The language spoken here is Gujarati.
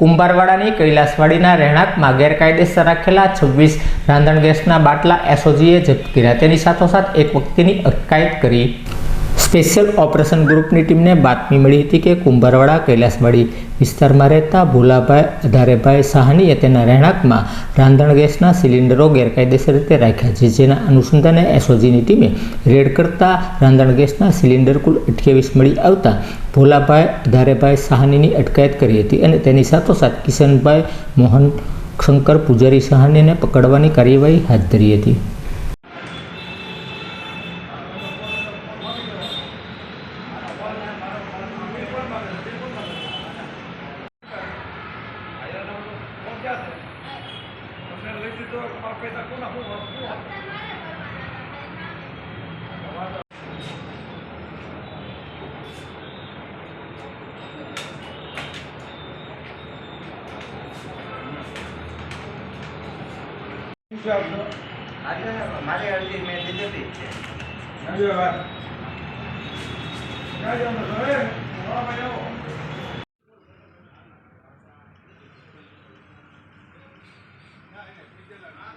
કુંભારવાડાની કૈલાસવાડીના રહેણાંકમાં ગેરકાયદેસર રાખેલા છવ્વીસ રાંધણ ગેસના બાટલા એસઓજીએ જપ્ત કર્યા તેની સાથોસાથ એક વ્યક્તિની અટકાયત કરી સ્પેશિયલ ઓપરેશન ગ્રુપની ટીમને બાતમી મળી હતી કે કુંભારવાડા કૈલાસવાડી વિસ્તારમાં રહેતા ભોલાભાઈ અધારેભાઈ સાહનીએ તેના રહેણાંકમાં રાંધણ ગેસના સિલિન્ડરો ગેરકાયદેસર રીતે રાખ્યા છે, જેના અનુસંધાને એસઓજીની ટીમે રેડ કરતા રાંધણ ગેસના સિલિન્ડર કુલ અઠ્યાવીસ મળી આવતા ભોલાભાઈ અધારેભાઈ સાહનીની અટકાયત કરી હતી અને તેની સાથોસાથ કિશનભાઈ મોહન શંકર પૂજારી સાહનીને પકડવાની કાર્યવાહી હાથ ધરી હતી. આજે મારી અરજી મેં દીધી હતી ગાડીઓ વાર ગાડીઓ તો હવે Bây giờ là ăn.